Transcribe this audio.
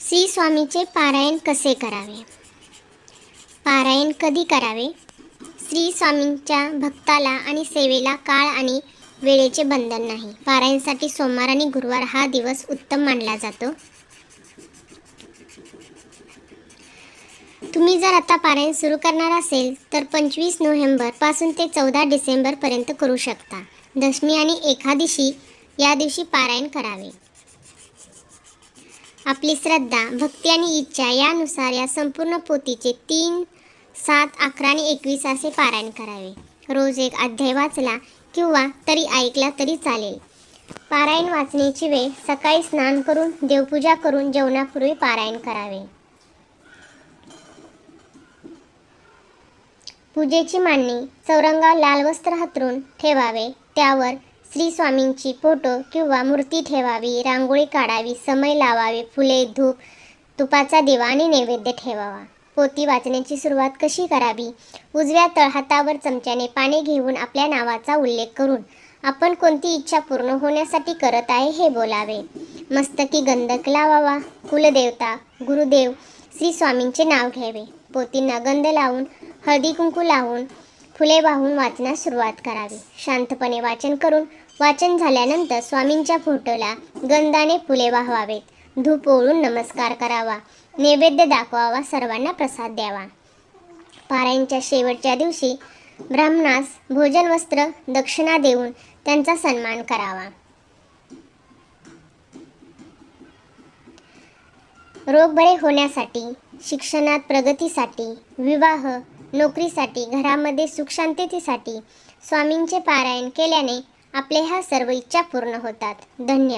श्री स्वामीचे पारायण कसे करावे? पारायण कधी करावे? श्री स्वामींच्या भक्ताला आणि सेवेला काळ आणि वेळेचे बंधन नाही. पारायणसाठी सोमवार आणि गुरुवार हा दिवस उत्तम मानला जातो. तुम्ही जर आता पारायण सुरू करणार असेल तर पंचवीस नोव्हेंबरपासून ते चौदा डिसेंबरपर्यंत करू शकता. दशमी आणि एकादशी या दिवशी पारायण करावे. आपली श्रद्धा भक्ती आणि इच्छा यानुसार या संपूर्ण पोतीचे तीन सात अकरा आणि एकवीस असे पारायण करावे. रोज एक अध्याय वाचला किंवा तरी ऐकला तरी चालेल. पारायण वाचण्याची वेळ सकाळी स्नान करून देवपूजा करून जेवणापूर्वी पारायण करावे. पूजेची मांडणी चौरंगा लाल वस्त्र हातरून ठेवावे. त्यावर श्री स्वामींची फोटो किंवा मूर्ती ठेवावी रांगोळी काढावी समय लावावे फुले धूप तुपाचा दिवा आणि नैवेद्य ठेवावा. पोती वाचण्याची सुरुवात कशी करावी? उजव्या तळहातावर चमच्याने पाणी घेऊन आपल्या नावाचा उल्लेख करून आपण कोणती इच्छा पूर्ण होण्यासाठी करत आहे हे बोलावे. मस्तकी गंधक लावावा कुलदेवता गुरुदेव श्री स्वामींचे नाव घ्यावे. पोतींना गंध लावून हळदी कुंकू लावून फुले वाहून वाचण्यास सुरुवात करावी. शांतपणे वाचन करून वाचन झाल्यानंतर स्वामींच्या फोटोला गंधाने फुले वाहवावेत. धूप ओळून नमस्कार करावा. नैवेद्य दाखवावा सर्वांना प्रसाद द्यावा. पारायणच्या शेवटच्या दिवशी ब्राह्मणास भोजन वस्त्र दक्षिणा देऊन त्यांचा सन्मान करावा. रोग बरे होण्यासाठी शिक्षणात प्रगतीसाठी विवाह नोकरीसाठी घरामध्ये सुखशांततेसाठी स्वामींचे पारायण केल्याने आपले ह्या सर्व इच्छा पूर्ण होतात. धन्यवाद.